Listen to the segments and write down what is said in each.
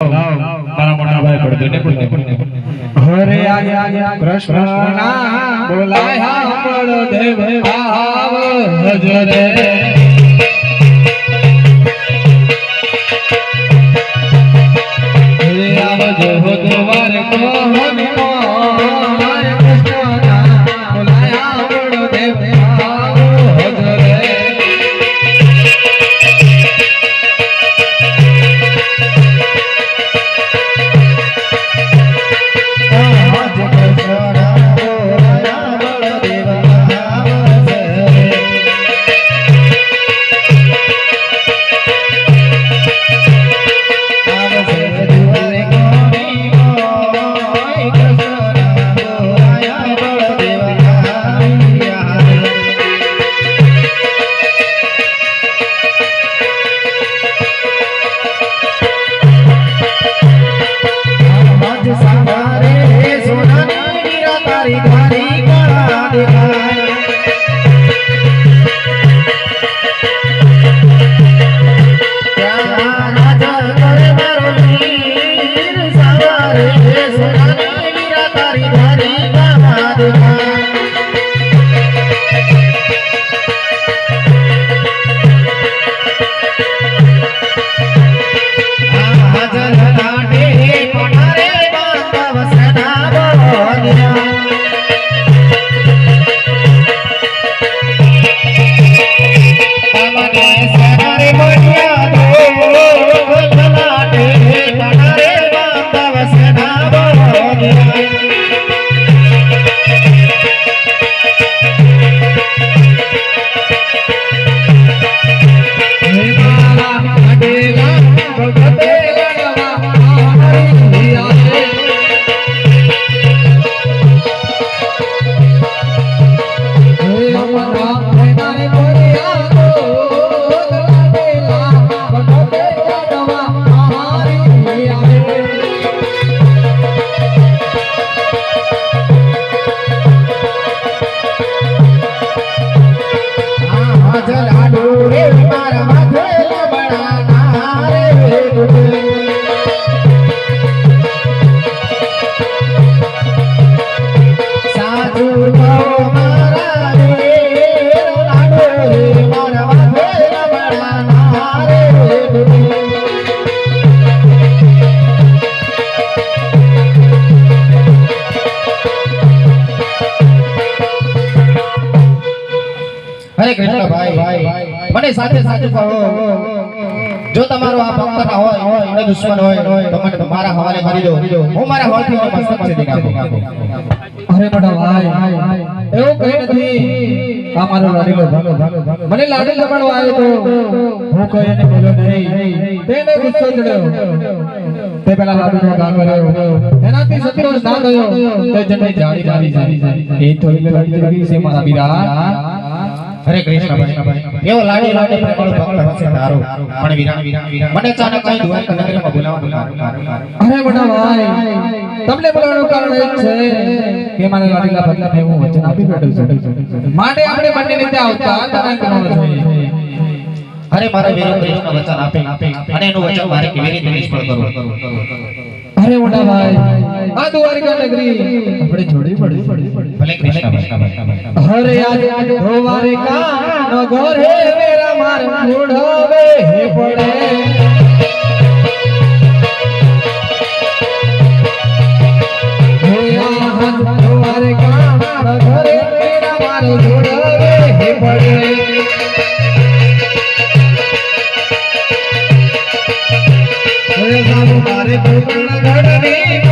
મારા મોટા ભાઈ પડદોને બોલાવો. હરે આયા કૃષ્ણ બોલાયા બળદેવ આવ હજરે હરે કૃષ્ણ ભાઈ મને સાથે સાથે કહો જો તમારો આ ભક્ત ના હોય અને દુશ્મન હોય તો મને મારા હવાલે કરી દો. હું મારા હોલથી હું મસ્તક નાખું. અરે બડા ભાઈ એવું કઈ નથી. આ મારો લાડીલો ભાલો મને લાડી લગાડવા આવ્યો તો. હું કઈ એને બોલ્યો નહીં. તેને ગુસ્સો ચડ્યો. તે પેલા લાડીનો ઘા કર્યો એનાથી સંતોષ ના થયો. તે જને જાળી મારી જાય એ થોડી લાડી છે મારા બીરા હરે કૃષ્ણ ભાઈ એવો ભક્ત હશે તારો? પણ મને કઈ બોલાવવાનું અરે ભાઈ તમને બોલાવવાનું કારણ એ છે કે મારા લાડીલા ભક્તને હું વચન આપી બેઠો છું. માટે આપણે બંને રીતે આવતા કરવાનું અરે મારા વીરો કૃષ્ણ વચન આપે. અને એનું વચન મારે કેવી રીતે નિષ્ફળ કરવું? અરે મોટા ભાઈ આ દ્વારકા નગરી. આપણે જોડી પડી ભલે કૃષ્ણ હરે આજ દ્વારકા નગરે મેરા માર છોડવે પડે મારે ભૂપણ ઘડની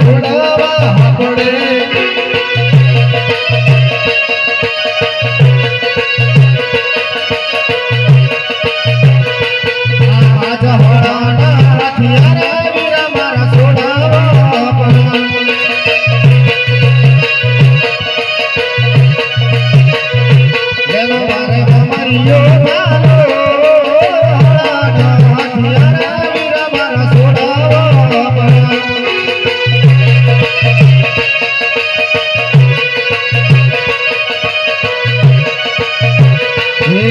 છોડાવવા પડે આજ હળાના